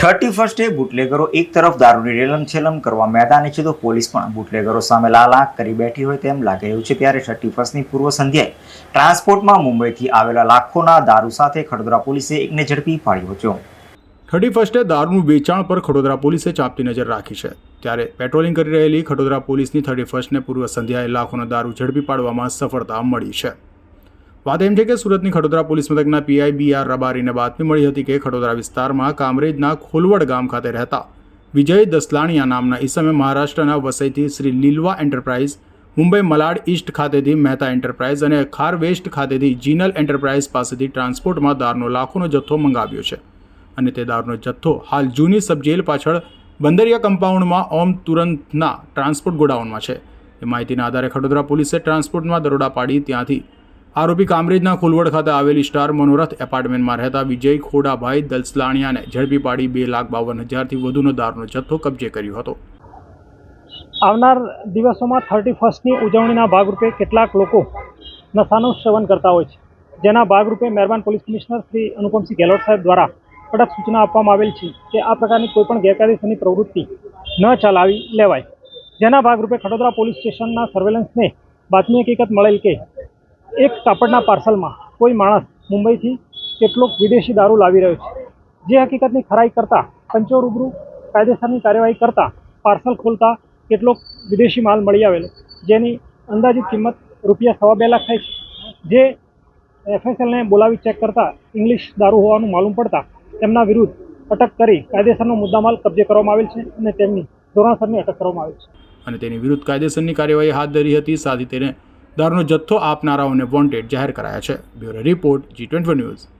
Thirty ફર્સ્ટે બુટલેગરો એક તરફ દારૂની રેલમ છેલમ કરવા મેદાને છે તો પોલીસ પણ બુટલેગરો સામે લાલાક કરી બેઠી હોય તેમ લાગી રહ્યું છે ત્યારે થર્ટી ફર્સ્ટની પૂર્વ સંધ્યાએ ટ્રાન્સપોર્ટમાં મુંબઈથી આવેલા લાખોના દારૂ સાથે ખડોદરા પોલીસે એકને ઝડપી પાડ્યો હતો. થર્ટી ફર્સ્ટે દારૂનું વેચાણ પર ખડોદરા પોલીસે ચાંપતી નજર રાખી છે. ત્યારે પેટ્રોલિંગ કરી રહેલી ખડોદરા પોલીસની થર્ટી ફર્સ્ટને પૂર્વ સંધ્યાએ લાખોનો દારૂ ઝડપી પાડવામાં સફળતા મળી છે. વાત એમ છે કે સુરતની ખડોદરા પોલીસ મથકના પીઆઈ બી આર રબારીને બાતમી મળી હતી કે ખડોદરા વિસ્તારમાં કામરેજના ખોલવડ ગામ ખાતે રહેતા વિજય દસલાણીયા નામના ઈસમે મહારાષ્ટ્રના વસઈથી શ્રી લીલવા એન્ટરપ્રાઇઝ, મુંબઈ મલાડ ઈસ્ટ ખાતેથી મહેતા એન્ટરપ્રાઇઝ અને ખાર વેસ્ટ ખાતેથી જીનલ એન્ટરપ્રાઇઝ પાસેથી ટ્રાન્સપોર્ટમાં દારનો લાખોનો જથ્થો મંગાવ્યો છે. અને તે દારનો જથ્થો હાલ જૂની સબજેલ પાછળ બંદરિયા કમ્પાઉન્ડમાં ઓમ તુરંતના ટ્રાન્સપોર્ટ ગોડાઉનમાં છે. એ માહિતીના આધારે ખડોદરા પોલીસે ટ્રાન્સપોર્ટમાં દરોડા પાડી ત્યાંથી આરોપી કામરેજના ખુલવડ ખાતે આવેલી સ્ટાર મનોરથ એપાર્ટમેન્ટમાં રહેતા વિજય ખોડાભાઈ દલસલાણિયાને ઝડપી પાડી બે લાખ બાવન હજારથી વધુનો દારૂનો જથ્થો કબજે કર્યો હતો. આવનાર દિવસોમાં થર્ટી ફર્સ્ટની ઉજવણીના ભાગરૂપે કેટલાક લોકો નશાનું સેવન કરતા હોય છે, જેના ભાગરૂપે મહેરબાન પોલીસ કમિશનર શ્રી અનુપમસિંહ ગેહલોત સાહેબ દ્વારા કડક સૂચના આપવામાં આવેલ છે કે આ પ્રકારની કોઈપણ ગેરકાયદેસરની પ્રવૃત્તિ ન ચલાવી લેવાય. જેના ભાગરૂપે ખડોદરા પોલીસ સ્ટેશનના સર્વેલન્સને બાતમી હકીકત મળેલ કે એક કાપડના પાર્સલમાં કોઈ માણસ મુંબઈથી કેટલોક વિદેશી દારૂ લાવી રહ્યો છે. જે હકીકતની ખરાઈ કરતાં, પંચો રૂબરૂ કાયદેસરની કાર્યવાહી કરતાં પાર્સલ ખોલતા કેટલોક વિદેશી માલ મળી આવેલો, જેની અંદાજિત કિંમત રૂપિયા સવા બે લાખ થાય છે. જે એફએસએલને બોલાવી ચેક કરતાં ઇંગ્લિશ દારૂ હોવાનું માલુમ પડતા તેમના વિરુદ્ધ અટક કરી કાયદેસરનો મુદ્દામાલ કબજે કરવામાં આવેલ છે અને તેમની ધોરણસરની અટક કરવામાં આવેલ છે. અને તેની વિરુદ્ધ કાયદેસરની કાર્યવાહી હાથ ધરી હતી સાથે તેને દારૂનો જથ્થો આપનારાઓને વોન્ટેડ જાહેર કરાયા છે. Bureau report G twenty news.